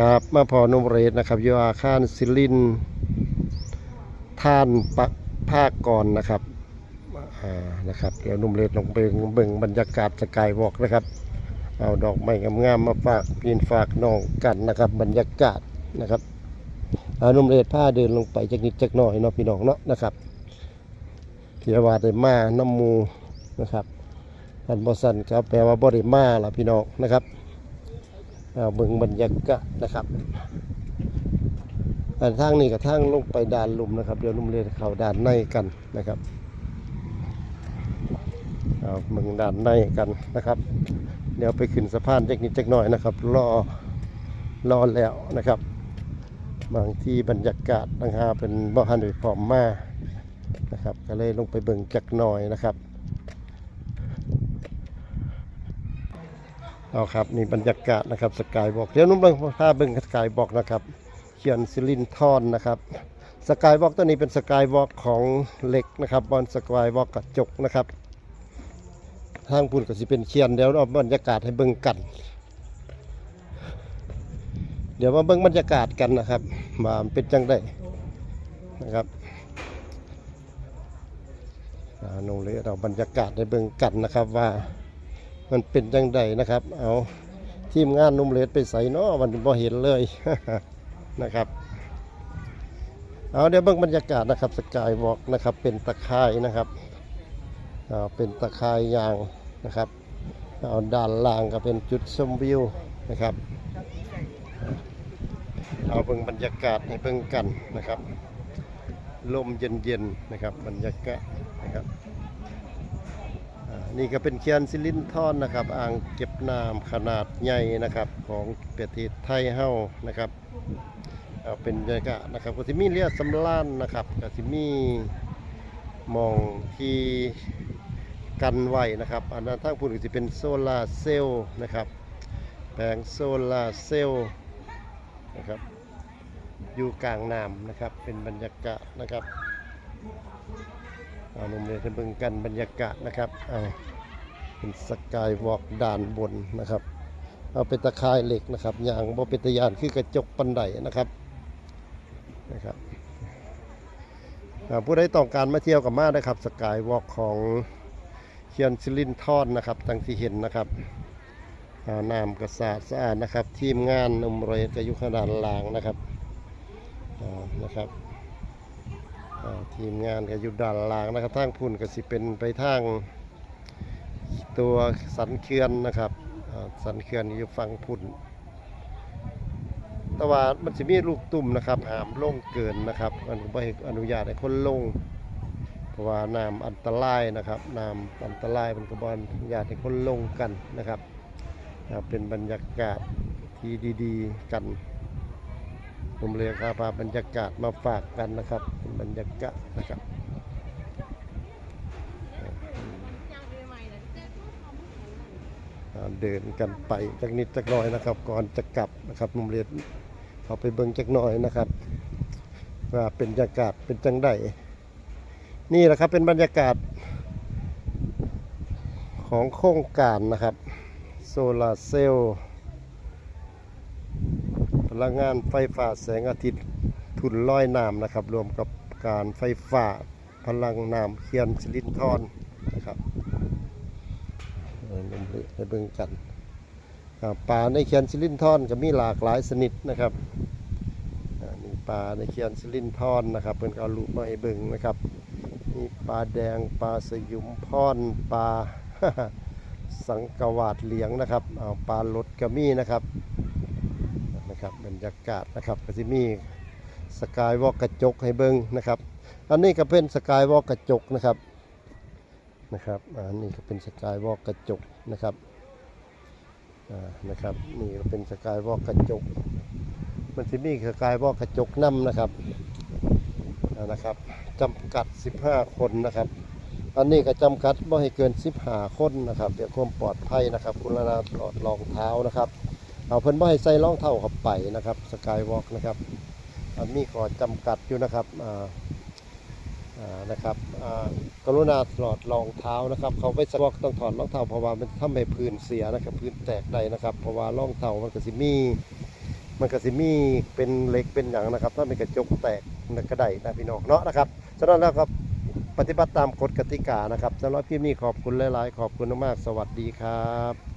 ครับมาพอนมเรศนะครับอยู่อาคารซิลิน ท่านปะภาคก่อนนะครับอ่านะครับเดี๋ยวนุ่มเรศลงไปเบิ่งบรรยากาศสกายวอล์กนะครับ เอาดอกไม้งามๆมาฝากพี่นฝากน้องกันนะครับ บรรยากาศนะครับเอานุ่มเรศผ้าเดินลงไปจักนิดจักหน่อยเนาะพี่น้องเนาะนะครับเทียวาได้มาน้ำมูนะครับท่านบอสันครับแปลว่าบริมาล่ะพี่น้องนะครับ เอาเบิ่งบรรยากาศนะครับอันทางนี้กับทางลงไปด่านลุมนะครับ เดี๋ยวลุมเรียนเขาด่านในกันนะครับเอาเบิ่งด่านในกันนะครับ เดี๋ยวไปขึ้นสะพานจักนิดจักหน่อยนะครับรอรอแล้วนะครับ บางที่บรรยากาศต่างหาเป็นบ่ฮันหรือพร้อมมานะครับ ก็เลยลงไปเบิ่งจักหน่อยนะครับ เอาครับนี่บรรยากาศนะครับสกายบอกเดี๋ยวนุ่มเบิ้งพาเบิ้งสกายบอกนะครับเขียนซิลินทอนนะครับสกายวอล์กตัวนี้เป็นสกายวอล์กของเหล็กนะครับบอลสกายวอล์กกระจกนะครับทางพุ่นก็สิเป็นเขียนเดี๋ยวเอาบรรยากาศให้เบิ้งกัน เดี๋ยวมาเบิ้งบรรยากาศกันนะครับว่ามเป็นจังได้นะครับนุ่มเลยเราบรรยากาศให้เบิ้งกันนะครับว่า มันเป็นจังใดนะครับ เอาทีมงานนุ่มเลสไปใส่เนาะมันบ่เห็นเลยนะครับ เอาเดี๋ยวเบิ่งบรรยากาศนะครับสกายวอล์กนะครับ เป็นตะไคร่นะครับอ่าเป็นตะไคร่ยางนะครับเอาด้านล่างก็เป็นจุดชมวิวนะครับ เอาเบิ่งบรรยากาศให้เบิ่งกันนะครับ ลมเย็นๆนะครับบรรยากาศนะครับ นี่ก็เป็นเคียนซิลินทอนนะครับ อ่างเก็บน้ำขนาดใหญ่นะครับ ของประเทศไทยเฮานะครับเอาเป็นบรรยากาศนะครับก็สิมีเรือสำล้านนะครับก็สิมีมองที่กันไว้นะครับ อันนั้นทางพูดก็สิเป็นโซลาร์เซลล์นะครับ แผงโซลาร์เซลล์นะครับอยู่กลางน้ำนะครับเป็นบรรยากาศนะครับ เอาลงเลยจะเบิ่งกันบรรยากาศนะครับเอาเป็นสกายวอล์กด่านบนนะครับ เอาเป็นตะข่ายเหล็กนะครับอย่างบ่เป็นตะยานคือกระจกปันไดนะครับนะครับผู้ใดต้องการมาเที่ยวกับมาได้ครับสกายวอล์กของเคียนซิลินทอนนะครับทั้งที่เห็นนะครับอ่าน้ำกระสาดสะอาดนะครับ ทีมงานนมเรยกอยู่ขนาดลางนะครับอ่านะครับ ทีมงานก็อยู่ด้านล่างนะครับทางพุ่นก็สิเป็นไปทางตัวสันเขื่อนนะครับสันเขื่อนอยู่ฝั่งพุ่นแต่ว่ามันจะมีลูกตุ่มนะครับหามลงเกินนะครับมันไม่อนุญาตให้คนลง เพราะว่าน้ำอันตรายนะครับน้ำอันตรายมันก็บอนุญาตให้คนลงกันนะครับ เป็นบรรยากาศที่ดี ๆ กัน ผมเลยครับพาบรรยากาศมาฝากกันนะครับบรรยากาศนะครับเดินกันไปจักนิดจักน่อยนะครับ ก่อนจะกลับนะครับมุมเรียนเขาไปเบิ่งจักน่อยนะครับ ว่าเป็นบรรยากาศเป็นจังไดนี่แหละครับเป็นบรรยากาศของโครงการนะครับโซลาร์เซลล์ ลังงานไฟฟ้าแสงอาทิตย์ทุนลอยน้ำนะครับ รวมกับการไฟฟ้าพลังน้ำเคียนสิลินทอนนะครับเออลงไปไปเบิ่งกันอ่าปลาในเคียนสิลินทอนก็มีหลากหลายชนิดนะครับนี่ปลาในเคียนสิลินทอนนะครับเพิ่นก็เอาลูกมาให้เบิ่งนะครับมีปลาแดงปลาสยุมพรปลาสังกวาดเหลียงนะครับเอาปลาลดกระมี่นะครับ นะครับบรรยากาศนะครับก็จะมีสกายวอล์กกระจกให้เบิ้งนะครับ อันนี้ก็เป็นสกายวอล์กกระจกนะครับนะครับอันนี้ก็เป็นสกายวอล์กกระจกนะครับนะครับนี่ก็เป็นสกายวอล์กกระจก มันจะมีสกายวอล์กกระจกนํนะครับนะครับจำกัด 15 คนนะครับ อันนี้ก็จำกัดไม่ให้เกิน 15 คนนะครับเพื่อความปลอดภัยนะครับคุณลาตลอดรองเท้านะครับ เอาเพิ่นบ่ให้ใส่รองเท้าเข้าไปนะครับสกายวอล์กนะครับอามีขอจำกัดอยู่นะครับอ่าอนะครับอ่ากรุณาถอดรองเท้านะครับ เขาไปสวอกต้องถอดรองเท้าเพราะว่ามันทำให้พื้นเสียนะครับ พื้นแตกได้นะครับ เพราะว่ารองเท้ามันก็สิมีมันก็สิมีเป็นเหล็กเป็นอย่างนะครับ ถ้าเป็นกระจกแตกมันก็ได้นะพี่น้องเนาะนะครับฉะนั้นแล้วก็ปฏิบัติตามกฎกติกานะครับสำหรับคลิปนี้ขอบคุณหลาย ๆ ขอบคุณมากๆสวัสดีครับ